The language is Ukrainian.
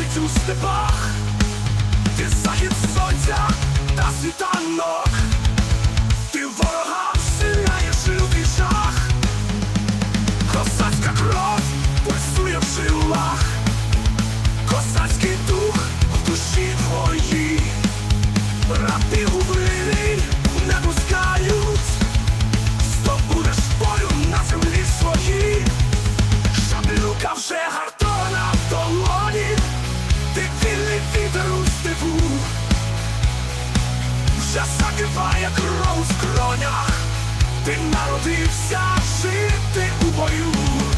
Ходить у степах, де захід сонця. Немає кров в кронях, ти народився жити у бою.